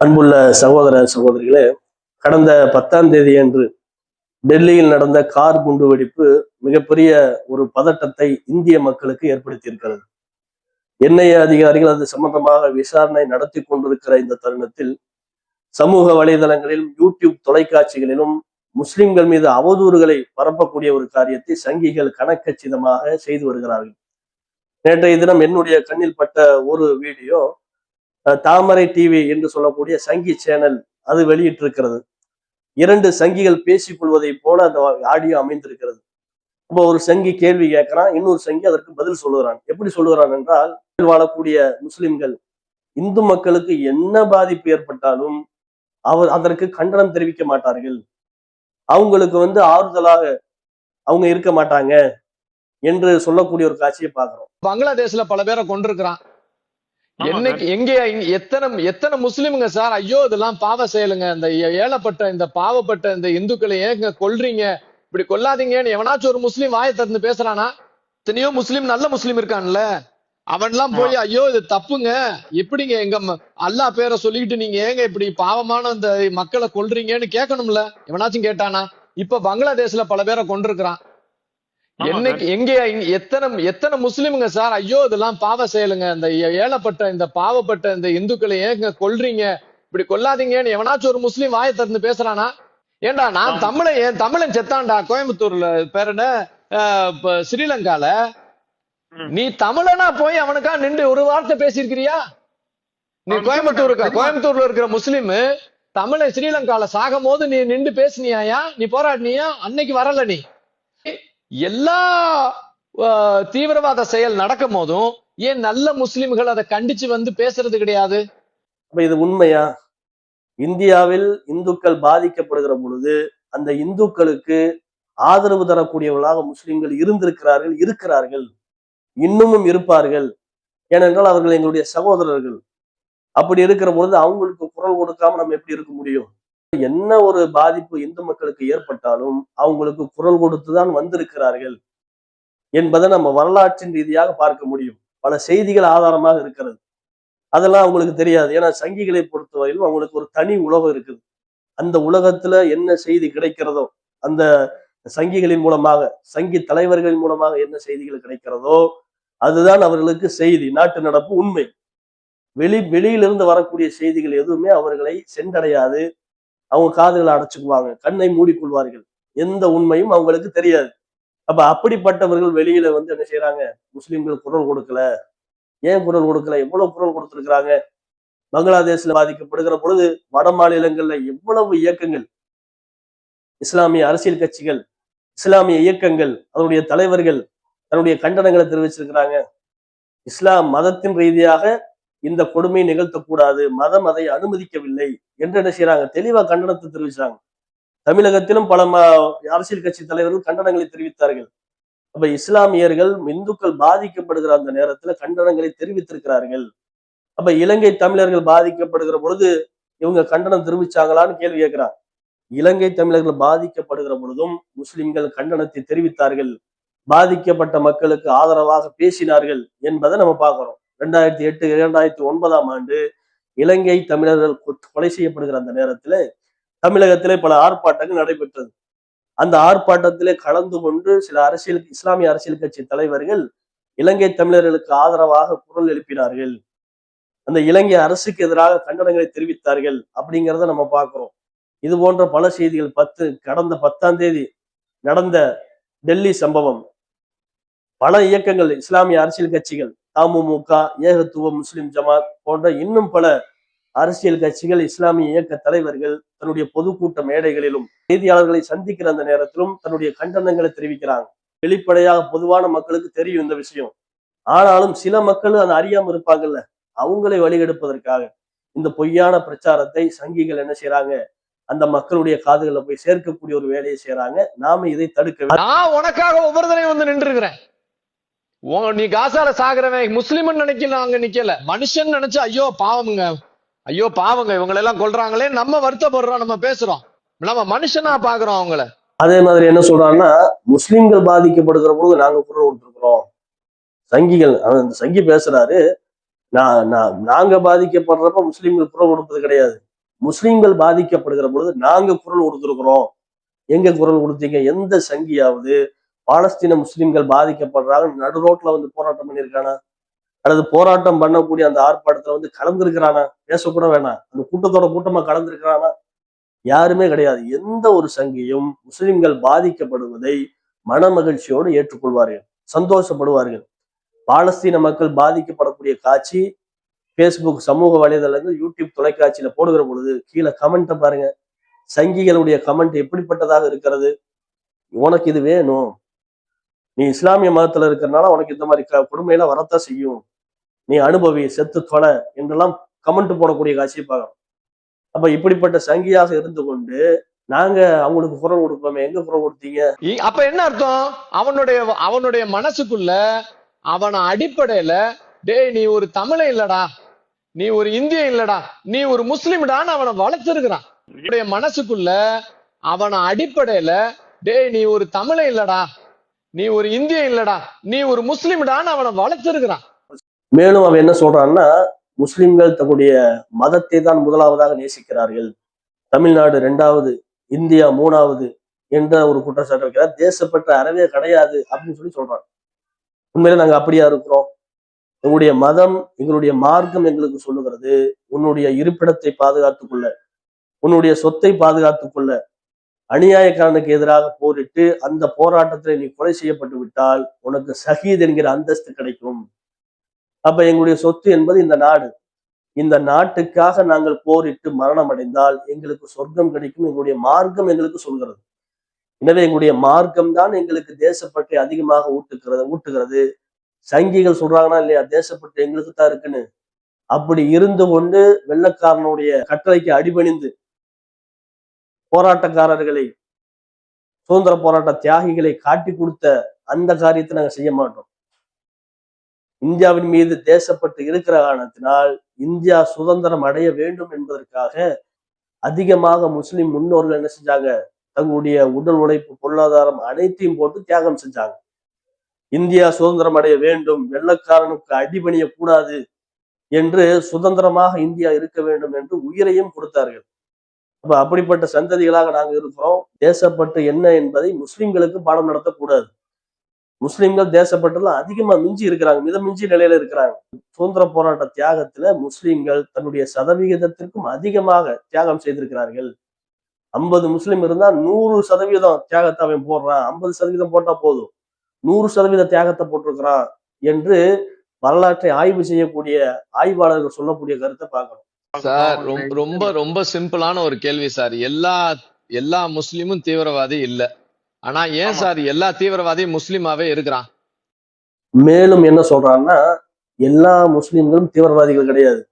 அன்புள்ள சகோதர சகோதரிகளே கடந்த பத்தாம் தேதி அன்று டெல்லியில் நடந்த கார் குண்டு வெடிப்பு மிகப்பெரிய ஒரு பதட்டத்தை இந்திய மக்களுக்கு ஏற்படுத்தியிருக்கிறது. என்ஐஏ அதிகாரிகள் அது சம்பந்தமாக விசாரணை நடத்தி கொண்டிருக்கிற இந்த தருணத்தில் சமூக வலைதளங்களிலும் யூடியூப் தொலைக்காட்சிகளிலும் முஸ்லிம்கள் மீது அவதூறுகளை பரப்பக்கூடிய ஒரு காரியத்தை சங்கிகள் கணக்கச்சிதமாக செய்து வருகிறார்கள். நேற்றைய தினம் என்னுடைய கண்ணில் பட்ட ஒரு வீடியோ தாமரை டிவி என்று சொல்லக்கூடிய சங்கி சேனல் அது வெளியிட்டிருக்கிறது. இரண்டு சங்கிகள் பேசிக் கொள்வதை போல அந்த ஆடியோ அமைந்திருக்கிறது. அப்போ ஒரு சங்கி கேள்வி கேட்கிறான் இன்னொரு சங்கி அதற்கு பதில் சொல்லுகிறான். எப்படி சொல்லுகிறான் என்றால் வாழக்கூடிய முஸ்லிம்கள் இந்து மக்களுக்கு என்ன பாதிப்பு ஏற்பட்டாலும் அவர் அதற்கு கண்டனம் தெரிவிக்க மாட்டார்கள். அவங்களுக்கு வந்து ஆறுதலாக அவங்க இருக்க மாட்டாங்க என்று சொல்லக்கூடிய ஒரு காட்சியை பார்க்கிறோம். பங்களாதேஷ்ல பல பேரை கொண்டிருக்கிறான் என்னைக்கு எங்க எத்தனை எத்தனை முஸ்லிம்ங்க சார் ஐயோ இதெல்லாம் பாவ செயலுங்க இந்த ஏழப்பட்ட இந்த பாவப்பட்ட இந்த இந்துக்களை ஏங்க கொல்றீங்க? இப்படி கொல்லாதீங்கன்னு எவனாச்சும் ஒரு முஸ்லீம் வாயை திறந்து பேசுறானா? எத்தனையோ முஸ்லீம் நல்ல முஸ்லீம் இருக்கான்ல. அவன்லாம் போய் ஐயோ இது தப்புங்க. எப்படிங்க எங்க அல்லாஹ் பேரை சொல்லிக்கிட்டு நீங்க ஏங்க இப்படி பாவமான இந்த மக்களை கொல்றீங்கன்னு கேட்கணும்ல? எவனாச்சும் கேட்டானா? இப்ப பங்களாதேஷ்ல பல பேரை கொண்டிருக்கிறான். என்னைக்கு எங்க எத்தனை எத்தனை முஸ்லிம்ங்க சார் ஐயோ இதெல்லாம் பாவ செயலுங்க இந்த ஏழப்பட்ட இந்த பாவப்பட்ட இந்த இந்துக்களை ஏங்க கொல்றீங்க? இப்படி கொல்லாதீங்கன்னு எவனாச்சும் ஒரு முஸ்லீம் வாயை திறந்து பேசுறானா? ஏண்டா நான். தமிழன் என் தமிழன் செத்தான்டா கோயம்புத்தூர்ல பேர் என்ன? ஸ்ரீலங்கால. நீ தமிழனா போய் அவனுக்கா நின்று ஒரு வார்த்தை பேசியிருக்கிறியா? நீ தெரியுமா? கோயம்புத்தூர்ல இருக்கிற முஸ்லீம் தமிழன் ஸ்ரீலங்கால சாகும் போது நீ நின்று பேசினியாயா? நீ போராடினியா? அன்னைக்கு வரல நீ. எல்லா தீவிரவாத செயல் நடக்கும் போதும் ஏன் நல்ல முஸ்லிம்கள் அதை கண்டிச்சு வந்து பேசுறது கிடையாது? இது உண்மையா? இந்தியாவில் இந்துக்கள் பாதிக்கப்படுகிற பொழுது அந்த இந்துக்களுக்கு ஆதரவு தரக்கூடியவர்களாக முஸ்லிம்கள் இருந்திருக்கிறார்கள் இருக்கிறார்கள். இன்னமும் இருப்பார்கள். ஏனென்றால் அவர்கள் எங்களுடைய சகோதரர்கள். அப்படி இருக்கிற பொழுது அவங்களுக்கு குரல் கொடுக்காம நம்ம எப்படி இருக்க முடியும்? என்ன ஒரு பாதிப்பு இந்து மக்களுக்கு ஏற்பட்டாலும் அவங்களுக்கு குரல் கொடுத்துதான் வந்திருக்கிறார்கள் என்பதை நம்ம வரலாற்றின் ரீதியாக பார்க்க முடியும். பல செய்திகள் ஆதாரமாக இருக்கிறது. அதெல்லாம் அவங்களுக்கு தெரியாது. ஏன்னா சங்கிகளை பொறுத்தவரையிலும் அவங்களுக்கு ஒரு தனி உலகம் இருக்குது. அந்த உலகத்துல என்ன செய்தி கிடைக்கிறதோ அந்த சங்கிகளின் மூலமாக சங்கி தலைவர்களின் மூலமாக என்ன செய்திகள் கிடைக்கிறதோ அதுதான் அவர்களுக்கு செய்தி. நாட்டு நடப்பு உண்மை. வெளி வெளியிலிருந்து வரக்கூடிய செய்திகள் எதுவுமே அவர்களை சென்றடையாது. அவங்க காதுகளை அடைச்சுக்குவாங்க கண்ணை மூடிக்கொள்வார்கள். எந்த உண்மையும் அவங்களுக்கு தெரியாது. அப்ப அப்படிப்பட்டவர்கள் வெளியில வந்து என்ன செய்யறாங்க முஸ்லிம்கள் குரல் கொடுக்கல. ஏன் குரல் கொடுக்கல? எவ்வளவு குரல் கொடுத்திருக்கிறாங்க? பங்களாதேஷ்ல பாதிக்கப்படுகிற பொழுது வட மாநிலங்கள்ல எவ்வளவு இயக்கங்கள்? இஸ்லாமிய அரசியல் கட்சிகள் இஸ்லாமிய இயக்கங்கள் அதனுடைய தலைவர்கள் தன்னுடைய கண்டனங்களை தெரிவிச்சிருக்கிறாங்க. இஸ்லாம் மதத்தின் ரீதியாக இந்த கொடுமை நிகழ்த்தக்கூடாது மதம் அதை அனுமதிக்கவில்லை என்று என்ன செய்யறாங்க தெளிவா கண்டனத்தை தெரிவிச்சாங்க. தமிழகத்திலும் பல ம- அரசியல் கட்சி தலைவர்கள் கண்டனங்களை தெரிவித்தார்கள். அப்ப இஸ்லாமியர்கள் இந்துக்கள் பாதிக்கப்படுகிற அந்த நேரத்துல கண்டனங்களை தெரிவித்திருக்கிறார்கள். அப்ப இலங்கை தமிழர்கள் பாதிக்கப்படுகிற பொழுது இவங்க கண்டனம் தெரிவிச்சாங்களான்னு கேள்வி கேட்கிறாங்க. இலங்கை தமிழர்கள் பாதிக்கப்படுகிற பொழுதும் முஸ்லிம்கள் கண்டனத்தை தெரிவித்தார்கள். பாதிக்கப்பட்ட மக்களுக்கு ஆதரவாக பேசினார்கள் என்பதை நம்ம பார்க்கிறோம். ரெண்டாயிரத்தி எட்டு இரண்டாயிரத்தி ஒன்பதாம் ஆண்டு இலங்கை தமிழர்கள் கொலை செய்யப்படுகிற அந்த நேரத்துல தமிழகத்திலே பல ஆர்ப்பாட்டங்கள் நடைபெற்றது. அந்த ஆர்ப்பாட்டத்திலே கலந்து கொண்டு சில அரசியல் இஸ்லாமிய அரசியல் கட்சி தலைவர்கள் இலங்கை தமிழர்களுக்கு ஆதரவாக குரல் எழுப்பினார்கள். அந்த இலங்கை அரசுக்கு எதிராக கண்டனங்களை தெரிவித்தார்கள் அப்படிங்கிறத நம்ம பார்க்கிறோம். இது போன்ற பல செய்திகள் பத்து கடந்த பத்தாம் தேதி நடந்த டெல்லி சம்பவம். பல இயக்கங்கள் இஸ்லாமிய அரசியல் கட்சிகள் தமுமுக ஏகத்துவ முஸ்லிம் ஜமாத் போன்ற இன்னும் பல அரசியல் கட்சிகள் இஸ்லாமிய இயக்க தலைவர்கள் தன்னுடைய பொதுக்கூட்ட மேடைகளிலும் செய்தியாளர்களை சந்திக்கிற அந்த நேரத்திலும் தன்னுடைய கண்டனங்களை தெரிவிக்கிறாங்க. வெளிப்படையாக பொதுவான மக்களுக்கு தெரியும் இந்த விஷயம். ஆனாலும் சில மக்கள் அதை அறியாம இருப்பாங்கல்ல. அவங்களை வழிகெடுப்பதற்காக. இந்த பொய்யான பிரச்சாரத்தை சங்கிகள் என்ன செய்யறாங்க அந்த மக்களுடைய காதுகளை போய் சேர்க்கக்கூடிய ஒரு வேலையை செய்யறாங்க நாம இதை தடுக்க நான் உனக்காக ஒவ்வொரு தடவை வந்து நின்று இருக்கிறேன் நீ காசால சாகுறவன் முஸ்லிம்னு நினைக்கல அங்க நிக்கல. மனுஷன் நினைச்சு ஐயோ பாவமுங்க. ஐயோ பாவங்க இவங்களை எல்லாம் கொல்றாங்களே நம்ம வருத்தப்படுறோம் நம்ம பேசுறோம். நம்ம மனுஷனா பாக்குறோம் அவங்கள. அதே மாதிரி என்ன சொல்றாங்கன்னா முஸ்லிம்கள் பாதிக்கப்படுகிற பொழுது நாங்க குரல் கொடுத்துருக்குறோம். சங்கிகள் அவன் இந்த சங்கி பேசுறாரு நான் நான் நாங்க பாதிக்கப்படுறப்ப முஸ்லீம்கள் குரல் கொடுப்பது கிடையாது. முஸ்லிம்கள் பாதிக்கப்படுகிற பொழுது நாங்க குரல் கொடுத்துருக்குறோம். எங்க குரல் கொடுத்தீங்க? எந்த சங்கியாவது பாலஸ்தீன முஸ்லிம்கள் பாதிக்கப்படுறாங்க. நடு ரோட்ல வந்து போராட்டம் பண்ணியிருக்கானா? அல்லது போராட்டம் பண்ணக்கூடிய அந்த ஆர்ப்பாட்டத்துல வந்து கலந்துருக்கிறானா? பேசக்கூட வேணாம். அந்த கூட்டத்தோட கூட்டமா கலந்துருக்கிறானா? யாருமே கிடையாது. எந்த ஒரு சங்கியும் முஸ்லிம்கள் பாதிக்கப்படுவதை மன மகிழ்ச்சியோடு ஏற்றுக்கொள்வார்கள். சந்தோஷப்படுவார்கள். பாலஸ்தீன மக்கள் பாதிக்கப்படக்கூடிய காட்சி ஃபேஸ்புக் சமூக வலைதளங்கள் யூடியூப் தொலைக்காட்சியில போடுகிற பொழுது கீழே கமெண்ட்டை பாருங்க. சங்கிகளுடைய கமெண்ட் எப்படிப்பட்டதாக இருக்கிறது? உனக்கு இது வேணும். நீ இஸ்லாமிய மதத்துல இருக்கிறனால உனக்கு இந்த மாதிரி க- கொடுமையெல்லாம் வரத்தான் செய்யும். நீ அனுபவி செத்து தொலை என்றெல்லாம் கமெண்ட் போடக்கூடிய காட்சியை பார்க்கணும். அப்ப இப்படிப்பட்ட சங்கியாக இருந்து கொண்டு நாங்க அவங்களுக்கு குரல் கொடுப்போமே எங்க குரல் கொடுத்தீங்க? அப்ப என்ன அர்த்தம்? அவனுடைய அவனுடைய மனசுக்குள்ள அவன அடிப்படையில டேய் நீ ஒரு தமிழ இல்லடா. நீ ஒரு இந்தியன் இல்லடா. நீ ஒரு முஸ்லிம்டான்னு அவனை வளர்த்திருக்கிறான். மனசுக்குள்ள அவன அடிப்படையில டேய் நீ ஒரு தமிழ இல்லடா. நீ ஒரு இந்தியன் இல்லடா. நீ ஒரு முஸ்லிம்டான்னு அவனை வளர்த்திருக்கிறான். மேலும் அவன் என்ன சொல்றான்னா முஸ்லிம்கள் தன்னுடைய மதத்தை தான் முதலாவதாக நேசிக்கிறார்கள். தமிழ்நாடு இரண்டாவது இந்தியா மூணாவது என்ற ஒரு குற்றச்சாட்டு வைக்கிறார். தேசப்பற்ற அறவே கிடையாது அப்படின்னு சொல்லி சொல்றாங்க உண்மையில நாங்க அப்படியா இருக்கிறோம்? எங்களுடைய மதம் எங்களுடைய மார்க்கம் எங்களுக்கு சொல்லுகிறது. உன்னுடைய இருப்பிடத்தை பாதுகாத்துக் கொள்ள உன்னுடைய சொத்தை பாதுகாத்துக் கொள்ள அநியாயக்காரனுக்கு எதிராக போரிட்டு அந்த போராட்டத்தில் நீ கொலை செய்யப்பட்டு விட்டால் உனக்கு சஹீத் என்கிற அந்தஸ்து கிடைக்கும். அப்ப எங்களுடைய சொத்து என்பது இந்த நாடு. இந்த நாட்டுக்காக நாங்கள் போரிட்டு மரணம் அடைந்தால் எங்களுக்கு சொர்க்கம் கிடைக்கும் எங்களுடைய மார்க்கம் எங்களுக்கு சொல்கிறது. எனவே எங்களுடைய மார்க்கம் தான் எங்களுக்கு தேசப்பற்றை அதிகமாக ஊட்டுகிறது ஊட்டுகிறது. சங்கிகள் சொல்றாங்கன்னா இல்லையா தேசப்பற்று எங்களுக்கு தான் இருக்குன்னு. அப்படி இருந்து கொண்டு வெள்ளக்காரனுடைய கட்டளைக்கு அடிபணிந்து போராட்டக்காரர்களை சுதந்திர போராட்ட தியாகிகளை காட்டி கொடுத்த அந்த காரியத்தை நாங்க செய்ய மாட்டோம். இந்தியாவின் மீது தேசப்பட்டு இருக்கிற காரணத்தினால் இந்தியா சுதந்திரம் அடைய வேண்டும் என்பதற்காக அதிகமாக முஸ்லிம் முன்னோர்கள் என்ன செஞ்சாங்க? தங்களுடைய உடல் உழைப்பு பொருளாதாரம் அனைத்தையும் போட்டு தியாகம் செஞ்சாங்க. இந்தியா சுதந்திரம் அடைய வேண்டும் வெள்ளக்காரனுக்கு அடிபணிய கூடாது என்று சுதந்திரமாக இந்தியா இருக்க வேண்டும் என்று உயிரையும் கொடுத்தார்கள். அப்ப அப்படிப்பட்ட சந்ததிகளாக நாங்க இருக்கிறோம். தேசப்பட்டு என்ன என்பதை முஸ்லிம்களுக்கு பாடம் நடத்தக்கூடாது. முஸ்லிம்கள் தேசப்பட்டுல அதிகமா மிஞ்சி இருக்கிறாங்க மித மிஞ்சி நிலையில இருக்கிறாங்க. சுதந்திர போராட்ட தியாகத்துல முஸ்லிம்கள் தன்னுடைய சதவிகிதத்திற்கும் அதிகமாக தியாகம் செய்திருக்கிறார்கள். ஐம்பது முஸ்லீம் இருந்தா நூறு சதவீதம் தியாகத்தை அவன் போடுறான். ஐம்பது சதவீதம் போட்டா போதும். நூறு சதவீத தியாகத்தை போட்டிருக்கிறான் என்று வரலாற்றை ஆய்வு செய்யக்கூடிய ஆய்வாளர்கள் சொல்லக்கூடிய கருத்தை பார்க்கணும். சார் ரொம்ப ரொம்ப ரொம்ப சிம்பிளான ஒரு கேள்வி சார். எல்லா எல்லா முஸ்லிமும் தீவிரவாதி இல்ல. ஆனா ஏன். சார் எல்லா தீவிரவாதியும் முஸ்லிமாவே இருக்கிறான்? மேலும் என்ன சொல்றான்னா எல்லா முஸ்லிம்களும் தீவிரவாதிகள் கிடையாது.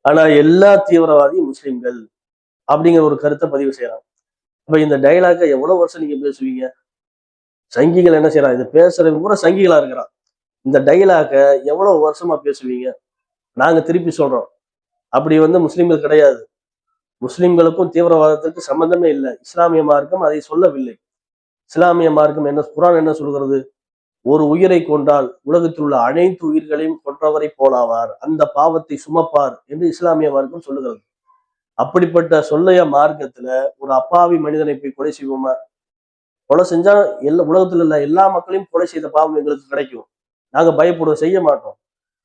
ஆனா எல்லா தீவிரவாதியும் முஸ்லிம்கள் அப்படிங்கிற ஒரு கருத்தை பதிவு செய்யறாங்க அப்ப இந்த டைலாக எவ்வளவு வருஷம் நீங்க பேசுவீங்க? சங்கிகள் என்ன செய்யறாங்க இது பேசுறவங்க கூட சங்கிகளா இருக்கிறான். இந்த டைலாக எவ்வளவு வருஷமா பேசுவீங்க? நாங்க திருப்பி சொல்றோம். அப்படி வந்து முஸ்லிம்கள் கிடையாது. முஸ்லிம்களுக்கும் தீவிரவாதத்திற்கு சம்பந்தமே இல்லை. இஸ்லாமிய மார்க்கம் அதை சொல்லவில்லை. இஸ்லாமிய மார்க்கம் என்ன குரான் என்ன சொல்கிறது? ஒரு உயிரை கொண்டால் உலகத்தில் உள்ள அனைத்து உயிர்களையும் கொன்றவரை போலாவார். அந்த பாவத்தை சுமப்பார் என்று இஸ்லாமிய மார்க்கம் சொல்லுகிறது. அப்படிப்பட்ட சொல்லைய மார்க்கத்துல ஒரு அப்பாவி மனிதனை போய் கொலை செய்வோமா? கொலை செஞ்சா எல்லா உலகத்துல உள்ள எல்லா மக்களையும் கொலை செய்த பாவம் எங்களுக்கு கிடைக்கும். நாங்க பயப்படுவோம் செய்ய மாட்டோம்.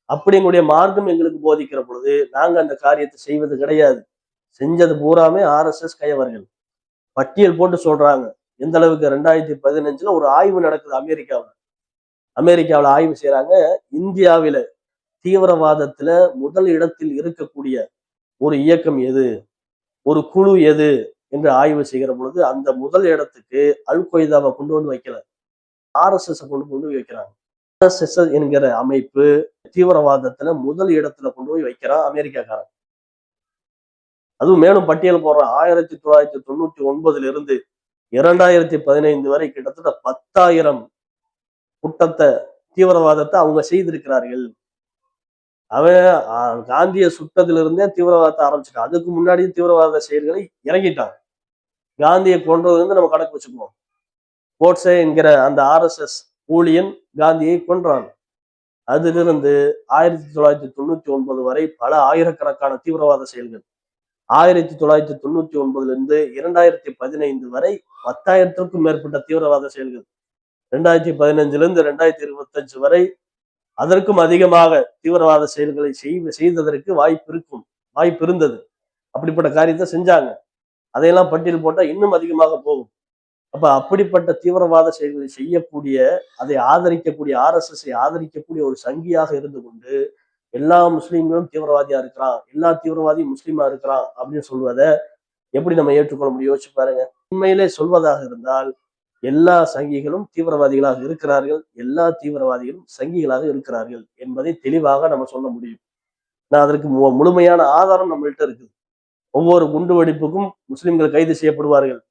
அப்படி எங்களுடைய மார்க்கம் எங்களுக்கு போதிக்கிற பொழுது நாங்க அந்த காரியத்தை செய்வது கிடையாது. செஞ்சது பூராமே ஆர்எஸ்எஸ் கையவர்கள். பட்டியல் போட்டு சொல்றாங்க. எந்த அளவுக்கு ரெண்டாயிரத்தி பதினஞ்சுல ஒரு ஆய்வு நடக்குது அமெரிக்காவில். அமெரிக்காவில் ஆய்வு செய்யறாங்க இந்தியாவில தீவிரவாதத்துல முதல் இடத்தில் இருக்கக்கூடிய ஒரு இயக்கம் எது? ஒரு குழு எது? என்று ஆய்வு செய்கிற பொழுது அந்த முதல் இடத்துக்கு அல் கொய்தாவை கொண்டு வந்து வைக்கல. ஆர்எஸ்எஸ் கொண்டு கொண்டு வைக்கிறாங்க. ஆர்எஸ்எஸ் என்கிற அமைப்பு தீவிரவாதத்துல முதல் இடத்துல கொண்டு போய் வைக்கிறான் அமெரிக்காக்காரன். அதுவும் மேலும் பட்டியல் போடுறான் ஆயிரத்தி தொள்ளாயிரத்தி தொண்ணூத்தி ஒன்பதுல இருந்து இரண்டாயிரத்தி பதினைந்து வரை கிட்டத்தட்ட பத்தாயிரம் குட்டத்தை தீவிரவாதத்தை அவங்க செய்திருக்கிறார்கள். அவன் ஆஹ், காந்திய சுட்டத்திலிருந்தே தீவிரவாதத்தை ஆரம்பிச்சிட்டான். அதுக்கு முன்னாடி தீவிரவாத செயல்களை இறங்கிட்டான் காந்தியை கொன்றதுலேருந்து நம்ம கணக்கு வச்சுக்குவோம். கோட்ஸே என்கிற அந்த ஆர்எஸ்எஸ் ஊழியன் காந்தியை கொன்றான். அதிலிருந்து ஆயிரத்தி தொள்ளாயிரத்தி தொண்ணூத்தி ஒன்பது வரை பல ஆயிரக்கணக்கான தீவிரவாத செயல்கள். ஆயிரத்தி தொள்ளாயிரத்தி தொண்ணூத்தி ஒன்பதுல இருந்து இரண்டாயிரத்தி பதினைந்து வரை பத்தாயிரத்திற்கும் மேற்பட்ட தீவிரவாத செயல்கள். ரெண்டாயிரத்தி பதினஞ்சுல இருந்து ரெண்டாயிரத்தி இருபத்தஞ்சு வரை அதற்கும் அதிகமாக தீவிரவாத செயல்களை செய் செய்ததற்கு வாய்ப்பு இருக்கும் வாய்ப்பு இருந்தது. அப்படிப்பட்ட காரியத்தை செஞ்சாங்க. அதையெல்லாம் பட்டியல் போட்டா இன்னும் அதிகமாக போகும். அப்ப அப்படிப்பட்ட தீவிரவாத செயல்களை செய்யக்கூடிய அதை ஆதரிக்கக்கூடிய ஆர்எஸ்எஸ்ஐ ஆதரிக்கக்கூடிய ஒரு சங்கியாக இருந்து கொண்டு எல்லா முஸ்லீம்களும் தீவிரவாதியா இருக்கிறான் எல்லா தீவிரவாதியும் முஸ்லீமா இருக்கிறான் அப்படின்னு சொல்வதை எப்படி நம்ம ஏற்றுக்கொள்ள முடியும்? யோசிச்சு பாருங்க. உண்மையிலே சொல்வதாக இருந்தால் எல்லா சங்கிகளும் தீவிரவாதிகளாக இருக்கிறார்கள் எல்லா தீவிரவாதிகளும் சங்கிகளாக இருக்கிறார்கள் என்பதை தெளிவாக நம்ம சொல்ல முடியும். நான் அதற்கு மு- முழுமையான ஆதாரம் நம்மள்ட்ட இருக்குது. ஒவ்வொரு குண்டு வெடிப்புக்கும் முஸ்லிம்கள் கைது செய்யப்படுவார்கள்.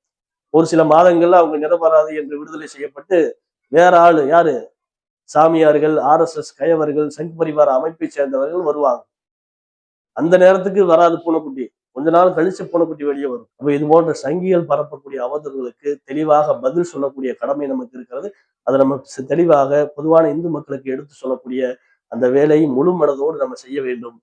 ஒரு சில மாதங்கள்ல அவங்க நிரபராதி என்று விடுதலை செய்யப்பட்டு வேற ஆளு யாரு? சாமியார்கள் ஆர்எஸ்எஸ் கயவர்கள் சங் பரிவார அமைப்பை சேர்ந்தவர்கள் வருவாங்க. அந்த நேரத்துக்கு வராது பூனைக்குட்டி. கொஞ்ச நாள் கழிச்சு பூனைக்குட்டி வெளியே வரும். அப்ப இது போன்ற சங்கிகள் பரப்பக்கூடிய அவதர்களுக்கு தெளிவாக பதில் சொல்லக்கூடிய கடமை நமக்கு இருக்கிறது. அதை நம்ம தெளிவாக பொதுவான இந்து மக்களுக்கு எடுத்து சொல்லக்கூடிய அந்த வேலையை முழு மனதோடு நம்ம செய்ய வேண்டும்.